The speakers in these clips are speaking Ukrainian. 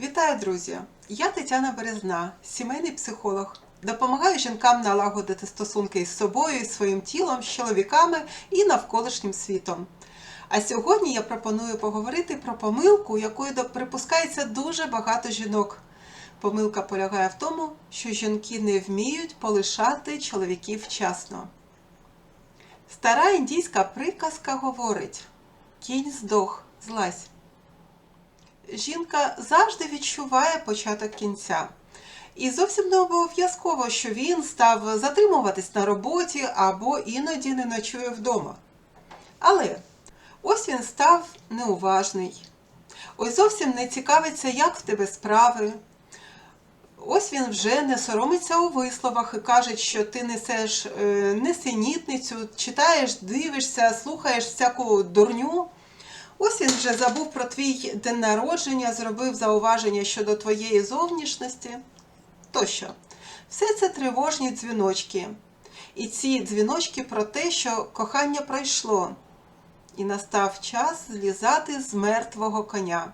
Вітаю, друзі! Я Тетяна Березна, сімейний психолог. Допомагаю жінкам налагодити стосунки із собою, із своїм тілом, з чоловіками і навколишнім світом. А сьогодні я пропоную поговорити про помилку, якою припускається дуже багато жінок. Помилка полягає в тому, що жінки не вміють полишати чоловіків вчасно. Стара індійська приказка говорить: кінь здох, злазь. Жінка завжди відчуває початок кінця. І зовсім не обов'язково, що він став затримуватись на роботі або іноді не ночує вдома. Але ось він став неуважний. Ось зовсім не цікавиться, як в тебе справи. Ось він вже не соромиться у висловах і каже, що ти несеш е, несенітницю, читаєш, дивишся, слухаєш всяку дурню. Ось він вже забув про твій день народження, зробив зауваження щодо твоєї зовнішності. Тощо, все це тривожні дзвіночки. І ці дзвіночки про те, що кохання пройшло, і настав час злізати з мертвого коня.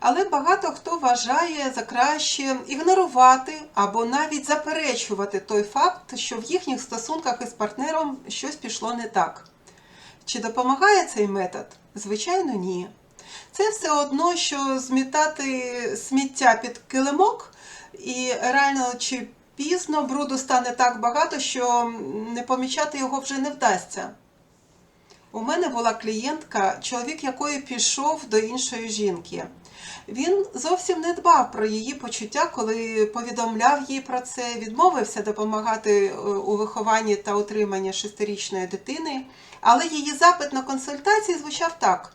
Але багато хто вважає за краще ігнорувати або навіть заперечувати той факт, що в їхніх стосунках із партнером щось пішло не так. Чи допомагає цей метод? Звичайно, ні. Це все одно, що змітати сміття під килимок, і реально чи пізно бруду стане так багато, що не помічати його вже не вдасться. У мене була клієнтка, чоловік якої пішов до іншої жінки. Він зовсім не дбав про її почуття, коли повідомляв їй про це, відмовився допомагати е, у вихованні та утриманні шестирічної дитини. Але її запит на консультації звучав так: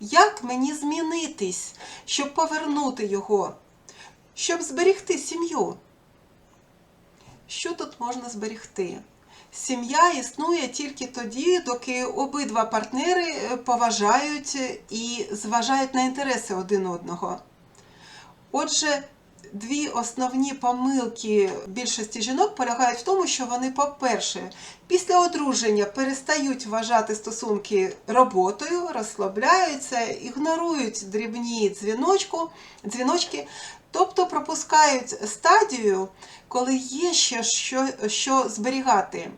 як мені змінитись, щоб повернути його, щоб зберегти сім'ю? Що тут можна зберегти? Сім'я існує тільки тоді, доки обидва партнери е, поважають і зважають на інтереси один одного. Отже, дві основні помилки більшості жінок полягають в тому, що вони, по-перше, після одруження перестають вважати стосунки роботою, розслабляються, ігнорують дрібні дзвіночку, дзвіночки, тобто пропускають стадію, коли є ще що, що зберігати.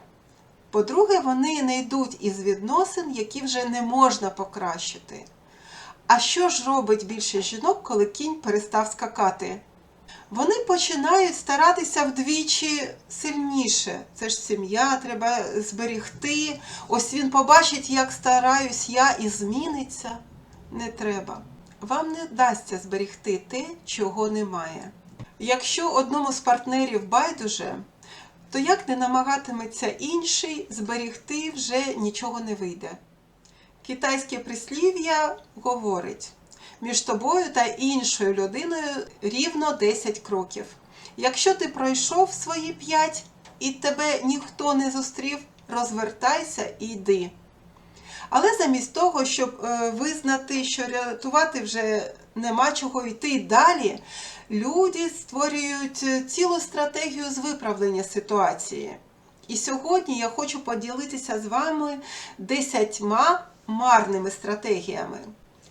По-друге, вони не йдуть із відносин, які вже не можна покращити. А що ж робить більшість жінок, коли кінь перестав скакати? Вони починають старатися вдвічі сильніше. Це ж сім'я, треба зберігти. Ось він побачить, як стараюсь я, і зміниться. Не треба. Вам не вдасться зберігти те, чого немає. Якщо одному з партнерів байдуже, то як не намагатиметься інший, зберігти вже нічого не вийде. Китайське прислів'я говорить: між тобою та іншою людиною рівно 10 кроків. Якщо ти пройшов свої 5 і тебе ніхто не зустрів, розвертайся і йди. Але замість того, щоб е, визнати, що рятувати вже нема чого йти далі, люди створюють е, цілу стратегію з виправлення ситуації. І сьогодні я хочу поділитися з вами десятьма марними стратегіями.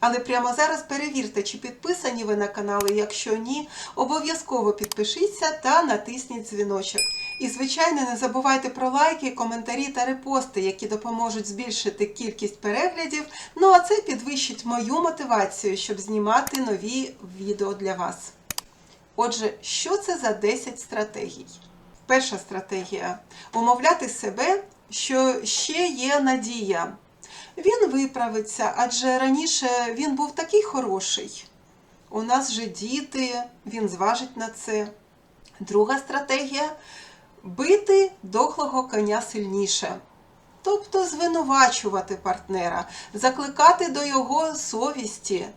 Але прямо зараз перевірте, чи підписані ви на канал, якщо ні, обов'язково підпишіться та натисніть дзвіночок. І, звичайно, не забувайте про лайки, коментарі та репости, які допоможуть збільшити кількість переглядів. Ну а це підвищить мою мотивацію, щоб знімати нові відео для вас. Отже, що це за 10 стратегій? Перша стратегія умовляти себе, що ще є надія. Він виправиться, адже раніше він був такий хороший. У нас же діти, він зважить на це. Друга стратегія бити дохлого коня сильніше. Тобто звинувачувати партнера, закликати до його совісті.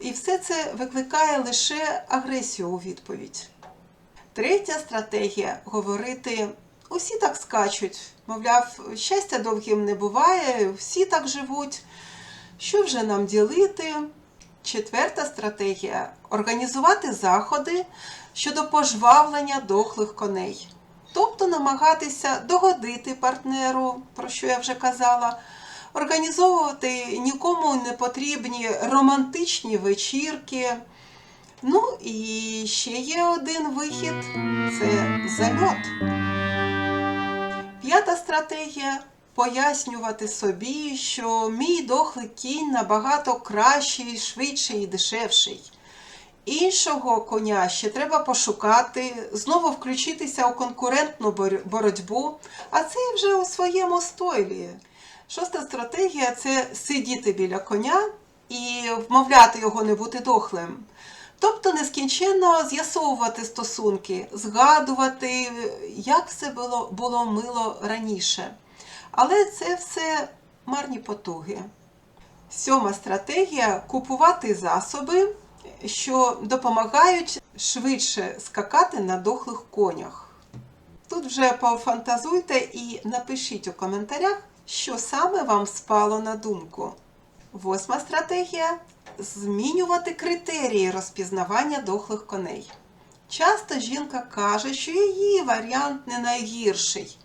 І все це викликає лише агресію у відповідь. Третя стратегія говорити: усі так скачуть. Мовляв, щастя довгим не буває, всі так живуть. Що вже нам ділити? Четверта стратегія організувати заходи щодо пожвавлення дохлих коней. Тобто намагатися догодити партнеру, про що я вже казала, організовувати нікому не потрібні романтичні вечірки, Ну і ще є один вихід це зальот. П'ята стратегія пояснювати собі, що мій дохлий кінь набагато кращий, швидший і дешевший. Іншого коня ще треба пошукати, знову включитися у конкурентну боротьбу, а це вже у своєму стойлі. Шоста стратегія це сидіти біля коня і вмовляти його не бути дохлим. Тобто нескінченно з'ясовувати стосунки, згадувати, як все було, було мило раніше. Але це все марні потуги. Сьома стратегія купувати засоби, що допомагають швидше скакати на дохлих конях. Тут вже пофантазуйте і напишіть у коментарях, що саме вам спало на думку. Восьма стратегія змінювати критерії розпізнавання дохлих коней. Часто жінка каже, що її варіант не найгірший.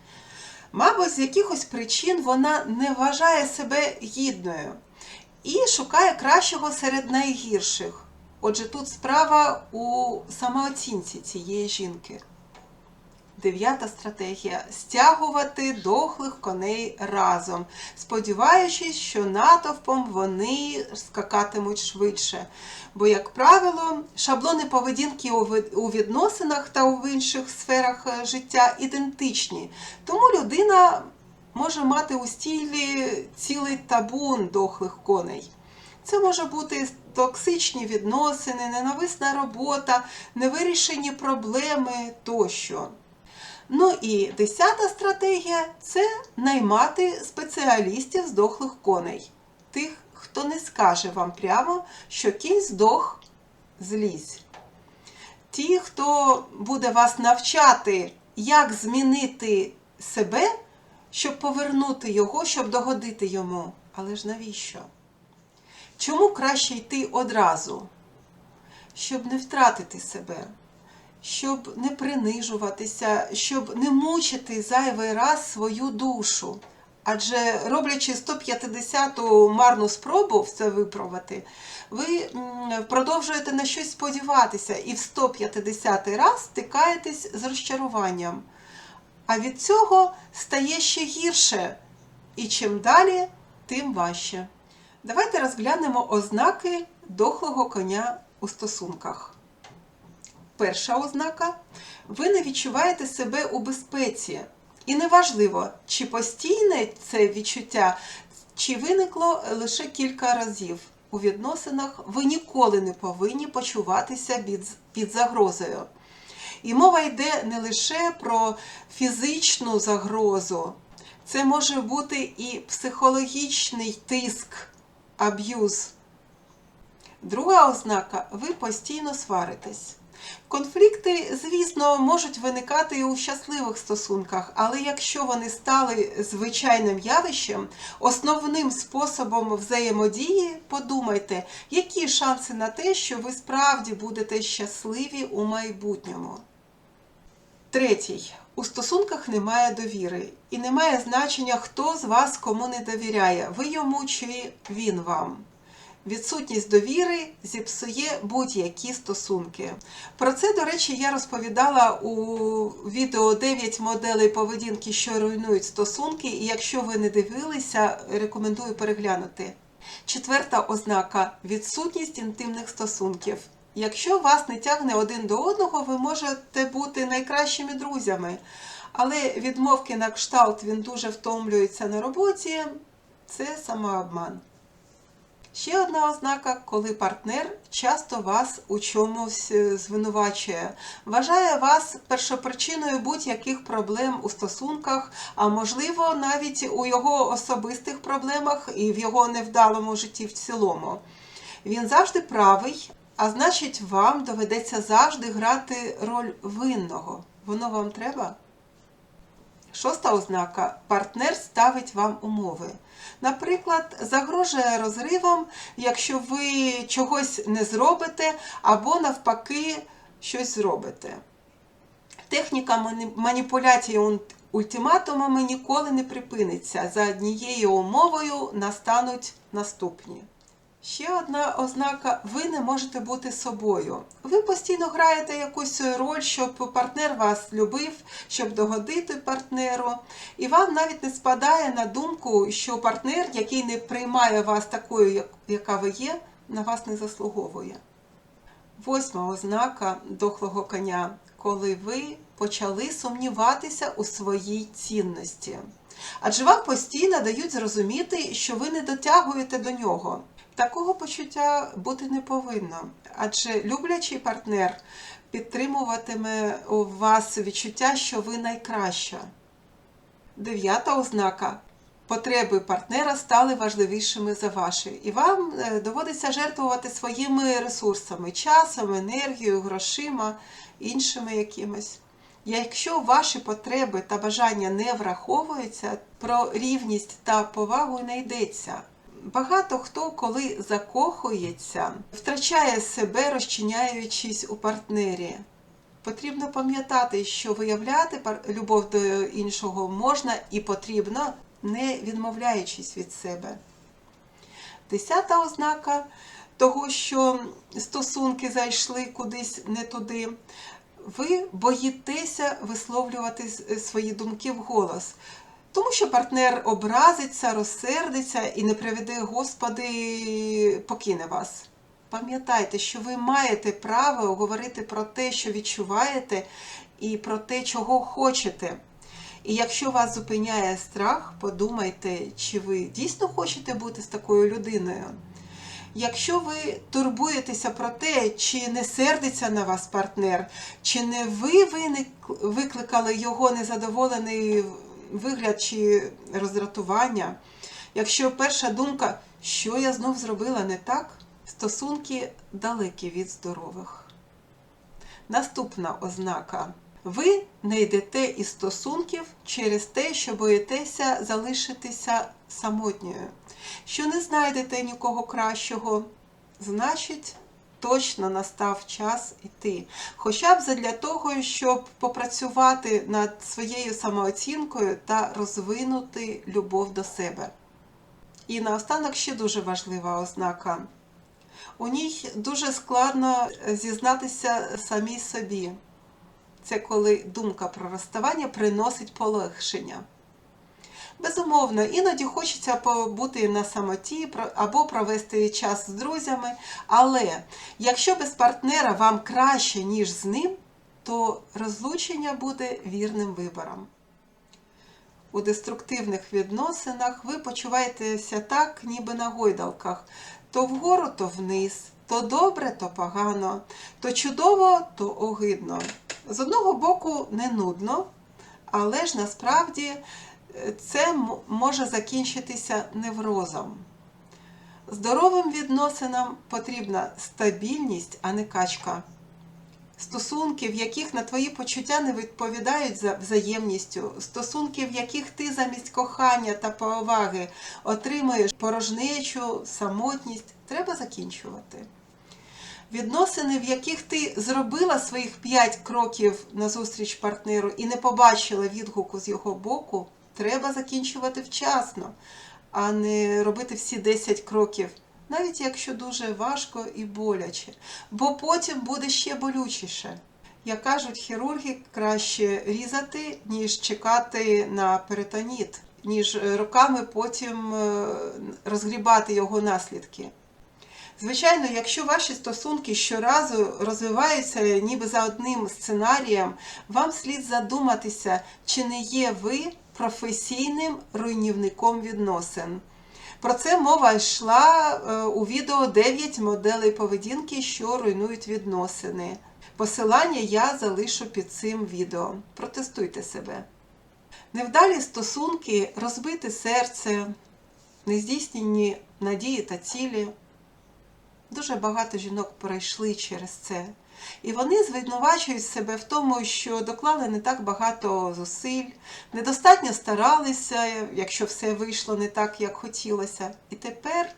Мабуть, з якихось причин вона не вважає себе гідною і шукає кращого серед найгірших. Отже, тут справа у самооцінці цієї жінки. Дев'ята стратегія стягувати дохлих коней разом, сподіваючись, що натовпом вони скакатимуть швидше. Бо, як правило, шаблони поведінки у відносинах та у інших сферах е, життя ідентичні. Тому людина може мати у стілі цілий табун дохлих коней. Це може бути токсичні відносини, ненависна робота, невирішені проблеми тощо. Ну і десята стратегія це наймати спеціалістів з дохлих коней. Тих, хто не скаже вам прямо, що кінь здох злізь. Ті, хто буде вас навчати, як змінити себе, щоб повернути його, щоб догодити йому. Але ж навіщо? Чому краще йти одразу? Щоб не втратити себе щоб не принижуватися, щоб не мучити зайвий раз свою душу. Адже роблячи 150-ту марну спробу все виправити, ви продовжуєте на щось сподіватися і в 150-й раз стикаєтесь з розчаруванням. А від цього стає ще гірше. І чим далі, тим важче. Давайте розглянемо ознаки дохлого коня у стосунках. Перша ознака ви не відчуваєте себе у безпеці. І неважливо, чи постійне це відчуття, чи виникло лише кілька разів. У відносинах ви ніколи не повинні почуватися під, загрозою. І мова йде не лише про фізичну загрозу, це може бути і психологічний тиск, аб'юз. Друга ознака ви постійно сваритесь. Конфлікти, звісно, можуть виникати і у щасливих стосунках, але якщо вони стали звичайним явищем, основним способом взаємодії, подумайте, які шанси на те, що ви справді будете щасливі у майбутньому. Третій. У стосунках немає довіри і немає значення, хто з вас кому не довіряє, ви йому чи він вам. Відсутність довіри зіпсує будь-які стосунки. Про це, до речі, я розповідала у відео 9 моделей поведінки, що руйнують стосунки, і якщо ви не дивилися, рекомендую переглянути. Четверта ознака відсутність інтимних стосунків. Якщо вас не тягне один до одного, ви можете бути найкращими друзями. Але відмовки на кшталт він дуже втомлюється на роботі це самообман. Ще одна ознака, коли партнер часто вас у чомусь е, звинувачує, вважає вас першопричиною будь-яких проблем у стосунках, а можливо навіть у його особистих проблемах і в його невдалому житті в цілому. Він завжди правий, а значить, вам доведеться завжди грати роль винного. Воно вам треба? Шоста ознака партнер ставить вам умови. Наприклад, загрожує розривом, якщо ви чогось не зробите, або навпаки щось зробите. Техніка маніпуляції ультиматумами ніколи не припиниться. За однією умовою настануть наступні. Ще одна ознака: ви не можете бути собою. Ви постійно граєте якусь роль, щоб партнер вас любив, щоб догодити партнеру. І вам навіть не спадає на думку, що партнер, який не приймає вас такою, яка ви є, на вас не заслуговує. Восьма ознака дохлого коня, коли ви почали сумніватися у своїй цінності. Адже вам постійно дають зрозуміти, що ви не дотягуєте до нього. Такого почуття бути не повинно, адже люблячий партнер підтримуватиме у вас відчуття, що ви найкраща. Дев'ята ознака. Потреби партнера стали важливішими за ваші, і вам е, доводиться жертвувати своїми ресурсами, часом, енергією, грошима, іншими якимось. Якщо ваші потреби та бажання не враховуються, про рівність та повагу не йдеться. Багато хто, коли закохується, втрачає себе, розчиняючись у партнері. Потрібно пам'ятати, що виявляти любов до іншого можна і потрібно, не відмовляючись від себе. Десята ознака того, що стосунки зайшли кудись не туди. Ви боїтеся висловлювати свої думки вголос. Тому що партнер образиться, розсердиться і не приведе Господи, покине вас. Пам'ятайте, що ви маєте право говорити про те, що відчуваєте, і про те, чого хочете. І якщо вас зупиняє страх, подумайте, чи ви дійсно хочете бути з такою людиною. Якщо ви турбуєтеся про те, чи не сердиться на вас партнер, чи не ви викликали його незадоволений вигляд чи роздратування, якщо перша думка, що я знов зробила не так, стосунки далекі від здорових. Наступна ознака. Ви не йдете із стосунків через те, що боїтеся залишитися самотньою. Що не знайдете нікого кращого, значить, точно настав час іти. Хоча б задля того, щоб попрацювати над своєю самооцінкою та розвинути любов до себе. І наостанок ще дуже важлива ознака. У ній дуже складно зізнатися самій собі. Це коли думка про розставання приносить полегшення. Безумовно, іноді хочеться побути на самоті або провести час з друзями, але якщо без партнера вам краще, ніж з ним, то розлучення буде вірним вибором. У деструктивних відносинах ви почуваєтеся так, ніби на гойдалках, то вгору, то вниз, то добре, то погано, то чудово, то огидно. З одного боку не нудно, але ж насправді це може закінчитися неврозом. Здоровим відносинам потрібна стабільність, а не качка. Стосунки, в яких на твої почуття не відповідають за взаємністю, стосунки, в яких ти замість кохання та поваги отримуєш порожнечу, самотність, треба закінчувати. Відносини, в яких ти зробила своїх 5 кроків назустріч партнеру і не побачила відгуку з його боку, треба закінчувати вчасно, а не робити всі 10 кроків, навіть якщо дуже важко і боляче, бо потім буде ще болючіше. Як кажуть хірурги, краще різати, ніж чекати на перитоніт, ніж е, роками потім е, розгрібати його наслідки. Звичайно, якщо ваші стосунки щоразу розвиваються ніби за одним сценарієм, вам слід задуматися, чи не є ви професійним руйнівником відносин. Про це мова йшла е, у відео 9 моделей поведінки, що руйнують відносини. Посилання я залишу під цим відео. Протестуйте себе. Невдалі стосунки, розбите серце, нездійснені надії та цілі. Дуже багато жінок пройшли через це. І вони звинувачують себе в тому, що доклали не так багато зусиль, недостатньо старалися, якщо все вийшло не так, як хотілося. І тепер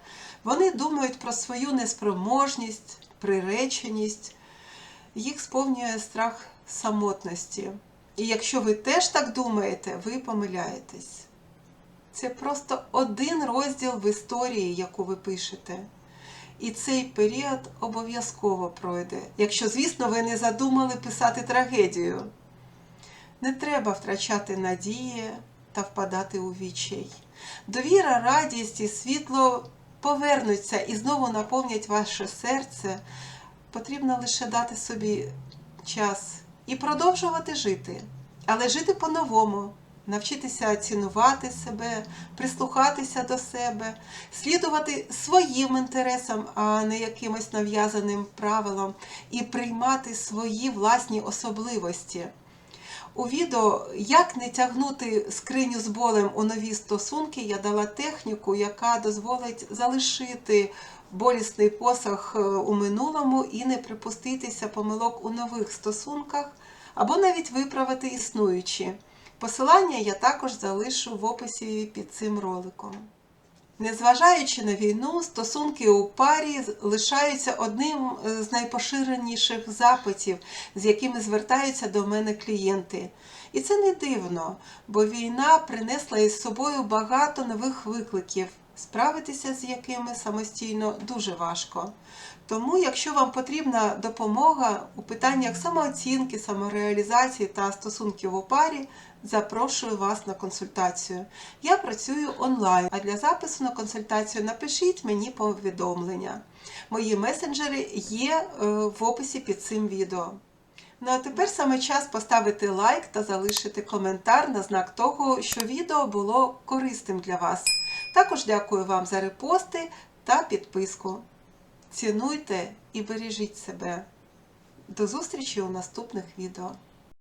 вони думають про свою неспроможність, приреченість, їх сповнює страх самотності. І якщо ви теж так думаєте, ви помиляєтесь. Це просто один розділ в історії, яку ви пишете. І цей період обов'язково пройде, якщо, звісно, ви не задумали писати трагедію. Не треба втрачати надії та впадати у відчай. Довіра, радість і світло повернуться і знову наповнять ваше серце. Потрібно лише дати собі час і продовжувати жити, але жити по-новому, навчитися цінувати себе, прислухатися до себе, слідувати своїм інтересам, а не якимось нав'язаним правилам, і приймати свої власні особливості. У відео Як не тягнути скриню з болем у нові стосунки я дала техніку, яка дозволить залишити болісний посах е, у минулому і не припуститися помилок у нових стосунках, або навіть виправити існуючі. Посилання я також залишу в описі під цим роликом. Незважаючи на війну, стосунки у парі лишаються одним е, з найпоширеніших запитів, з якими звертаються до мене клієнти. І це не дивно, бо війна принесла із собою багато нових викликів, справитися з якими самостійно дуже важко. Тому, якщо вам потрібна допомога у питаннях самооцінки, самореалізації та стосунків у парі, запрошую вас на консультацію. Я працюю онлайн, а для запису на консультацію напишіть мені повідомлення. Мої месенджери є е, в описі під цим відео. Ну а тепер саме час поставити лайк та залишити коментар на знак того, що відео було корисним для вас. Також дякую вам за репости та підписку. Цінуйте і бережіть себе. До зустрічі у наступних відео.